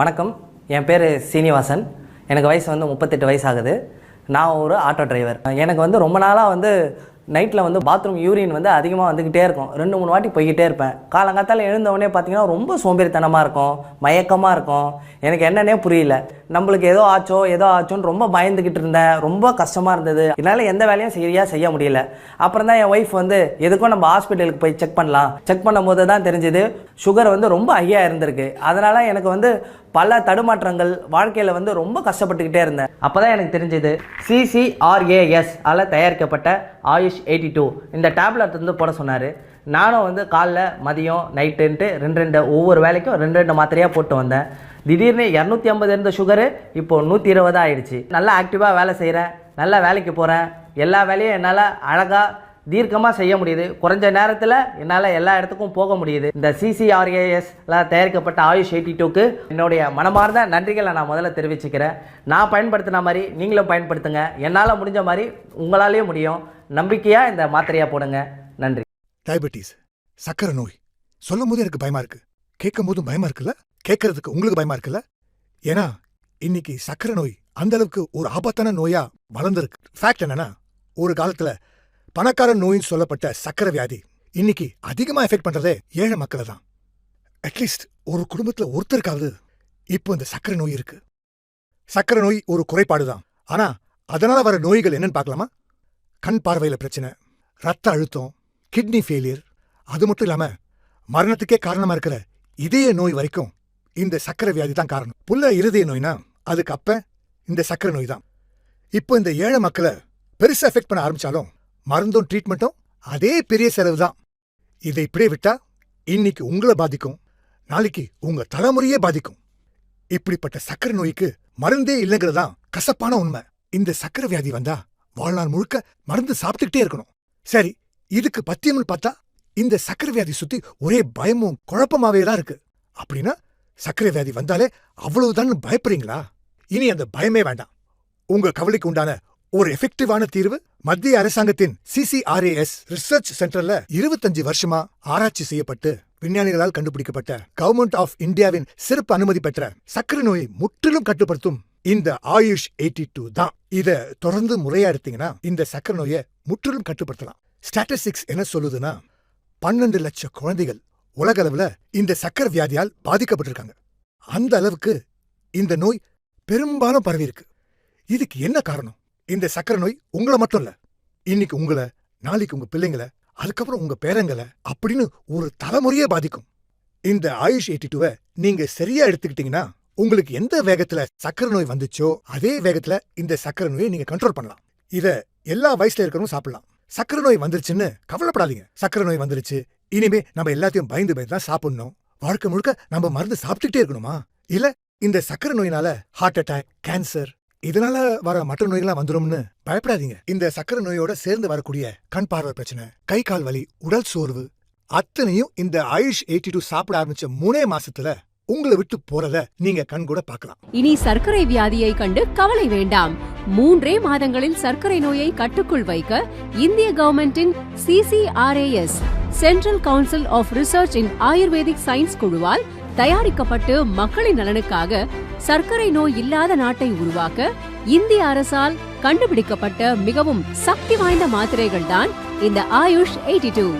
வணக்கம். என் பேர் சீனிவாசன். எனக்கு வயசு வந்து முப்பத்தெட்டு வயசு ஆகுது. நான் ஒரு ஆட்டோ டிரைவர் எனக்கு வந்து ரொம்ப நாளாக வந்து நைட்டில் வந்து பாத்ரூம் யூரின் வந்து அதிகமாக வந்துக்கிட்டே இருக்கும். ரெண்டு மூணு வாட்டி போய்கிட்டே இருப்பேன். காலங்காத்தால எழுந்தவொடனே பார்த்தீங்கன்னா ரொம்ப சோம்பேறித்தனமாக இருக்கும். மயக்கமாக இருக்கும். எனக்கு என்னன்னே புரியல. நம்மளுக்கு ஏதோ ஆச்சோ ஏதோ ஆச்சோன்னு ரொம்ப பயந்துக்கிட்டு இருந்தேன். ரொம்ப கஷ்டமாக இருந்தது. என்னால் எந்த வேலையும் சரியாக செய்ய முடியல. அப்புறம் தான் என் ஒய்ஃப் வந்து எதுக்கும் நம்ம ஹாஸ்பிட்டலுக்கு போய் செக் பண்ணலாம். செக் பண்ணும்போது தான் தெரிஞ்சுது சுகர் வந்து ரொம்ப ஹையாக இருந்திருக்கு. அதனால் எனக்கு வந்து பல தடுமாற்றங்கள் வாழ்க்கையில் வந்து ரொம்ப கஷ்டப்பட்டுக்கிட்டே இருந்தேன். அப்போ தான் எனக்கு தெரிஞ்சது சிசிஆர்ஏஎஸ் ஆல் தயாரிக்கப்பட்ட ஆயுஷ் எயிட்டி டூ இந்த டேப்லெட் வந்து போட சொன்னார். நானும் வந்து காலைல மதியம் நைட்டுன்ட்டு ரெண்டு ரெண்டு ஒவ்வொரு வேலைக்கும் ரெண்டு ரெண்டு மாத்திரையாக போட்டு வந்தேன். திடீர்னு இரநூத்தி ஐம்பது இருந்த சுகரு இப்போது நூற்றி இருபதாக ஆயிடுச்சு. நல்லா ஆக்டிவாக வேலை செய்கிறேன் நல்லா வேலைக்கு போகிறேன் எல்லா வேலையும் என்னால் அழகாக தீர்க்கமாக செய்ய முடியுது. குறைஞ்ச நேரத்தில் என்னால் எல்லா இடத்துக்கும் போக முடியுது. இந்த சிசிஆர்ஏஎஸ்ல தயாரிக்கப்பட்ட ஆயுஷ் எயிட்டி டூக்கு என்னுடைய மனமார்ந்த நன்றிகளை நான் முதல்ல தெரிவிச்சுக்கிறேன். நான் பயன்படுத்தின மாதிரி நீங்களும் பயன்படுத்துங்க. என்னால் முடிஞ்ச மாதிரி உங்களாலேயும் முடியும். நம்பிக்கையாக இந்த மாத்திரையாக போடுங்க. நன்றி. டயபெட்டிஸ் சக்கரை நோய். சொல்லும் போது எனக்கு பயமா இருக்கு. கேட்கும் போதும் பயமா இருக்குல்ல? கேட்கறதுக்கு உங்களுக்கு பயமா இருக்குல்ல? ஏன்னா இன்னைக்கு சக்கரை நோய் அந்த அளவுக்கு ஒரு ஆபத்தான நோயா வளர்ந்துருக்கு. ஃபேக்ட் என்னன்னா ஒரு காலத்துல பணக்கார நோயின்னு சொல்லப்பட்ட சக்கரை வியாதி இன்னைக்கு அதிகமா எஃபெக்ட் பண்றதே ஏழை மக்களை தான் அட்லீஸ்ட் ஒரு குடும்பத்துல ஒருத்தருக்காவது இப்போ இந்த சக்கரை நோய் இருக்கு. சக்கரை நோய் ஒரு குறைபாடு தான் ஆனா அதனால வர நோய்கள் என்னன்னு பார்க்கலாமா? கண் பார்வையில பிரச்சனை ரத்த அழுத்தம் கிட்னி ஃபெயிலியர் அது மட்டும் இல்லாம மரணத்துக்கே காரணமா இருக்கிற இதய நோய் வரைக்கும் இந்த சக்கரை வியாதி தான் காரணம். புல்ல இருதய நோய்னா அதுக்கு அப்ப இந்த சக்கரை நோய் தான் இப்போ இந்த ஏழை மக்களை பெருசா எஃபெக்ட் பண்ண ஆரம்பிச்சாலும் மருந்தும் ட்ரீட்மெண்ட்டும் அதே பெரிய செலவு தான் இதை இப்படியே விட்டா இன்னைக்கு உங்களை பாதிக்கும். நாளைக்கு உங்க தலைமுறையே பாதிக்கும். இப்படிப்பட்ட சக்கரை நோய்க்கு மருந்தே இல்லைங்கிறதுதான் கசப்பான உண்மை. இந்த சக்கரை வியாதி வந்தா வாழ்நாள் முழுக்க மருந்து சாப்பிட்டுக்கிட்டே இருக்கணும். சரி இதுக்கு பத்தியம்னு பார்த்தா இந்த சக்கரை வியாதி சுத்தி ஒரே பயமும் குழப்பமாவே தான் இருக்கு. அப்படின்னா சக்கரை வியாதி வந்தாலே அவ்வளவுதான் பயப்படுறீங்களா? இனி அந்த பயமே வேண்டாம். உங்க கவலைக்கு உண்டான ஒரு எஃபெக்டிவான தீர்வு மத்திய அரசாங்கத்தின் சிசிஆர்ஏஎஸ் ரிசர்ச் சென்டர்ல இருபத்தஞ்சு வருஷமா ஆராய்ச்சி செய்யப்பட்டு விஞ்ஞானிகளால் கண்டுபிடிக்கப்பட்ட கவர்மெண்ட் ஆஃப் இந்தியாவின் சிறப்பு அனுமதி பெற்ற சக்கரை நோயை முற்றிலும் கட்டுப்படுத்தும் இந்த ஆயுஷ் எயிட்டி டூ தான். இத தொடர்ந்து முறையா எடுத்தீங்கன்னா இந்த சக்கரை நோயை முற்றிலும் கட்டுப்படுத்தலாம். ஸ்டாட்டிஸ்டிக்ஸ் என்ன சொல்லுதுன்னா பன்னெண்டு லட்சம் குழந்தைகள் உலக அளவுல இந்த சக்கரை வியாதியால் பாதிக்கப்பட்டிருக்காங்க. அந்த அளவுக்கு இந்த நோய் பெரும்பாலும் பரவி இருக்கு இதுக்கு என்ன காரணம்? இந்த சக்கரை நோய் உங்களை மட்டும் இல்ல. இன்னைக்கு உங்களை நாளைக்கு உங்க பிள்ளைங்கள அதுக்கப்புறம் உங்க பேரங்களை அப்படின்னு ஒரு தலைமுறையே பாதிக்கும். இந்த ஆயுஷ் எயிட்டி டூவை நீங்க சரியா எடுத்துக்கிட்டீங்கன்னா உங்களுக்கு எந்த வேகத்துல சக்கரை நோய் வந்துச்சோ அதே வேகத்துல இந்த சக்கரை நோயை நீங்க கண்ட்ரோல் பண்ணலாம். இத எல்லா வயசுல இருக்கிறவங்க சாப்பிடலாம். சக்கரை நோய் வந்துருச்சுன்னு கவலைப்படாதீங்க. சக்கரை நோய் வந்துருச்சு இனிமே நம்ம எல்லாத்தையும் பயந்து பயந்து தான் சாப்பிடணும். வாழ்க்கை முழுக்க நம்ம மருந்து சாப்பிட்டுட்டே இருக்கணுமா? இல்ல இந்த சக்கரை நோயினால ஹார்ட் அட்டாக் கேன்சர் இதனால வர மற்ற நோய்கள்லாம் வந்துரும்னு பயப்படாதீங்க. இந்த சக்கரை நோயோட சேர்ந்து வரக்கூடிய கண் பார்வை பிரச்சனை கை கால் வலி உடல் சோர்வு அத்தனையும் இந்த ஆயுஷ் எயிட்டி டூ சாப்பிட ஆரம்பிச்ச மூணே மாசத்துல உங்களை விட்டு போறத நீங்க கண் கூட பார்க்கலாம். இனி சர்க்கரை வியாதியை கண்டு கவலை வேண்டாம். மூன்றே மாதங்களில் சர்க்கரை நோயை கட்டுக்குள் வைக்க இந்திய கவர்மெண்டின் CCRAS central council of research in Ayurvedic science குழுவால் தயாரிக்கப்பட்டு மக்களின் நலனுக்காக சர்க்கரை நோய் இல்லாத நாட்டை உருவாக்க இந்திய அரசால் கண்டுபிடிக்கப்பட்ட மிகவும் சக்தி வாய்ந்த மாத்திரைகள் தான் இந்த ஆயுஷ் எயிட்டி டூ.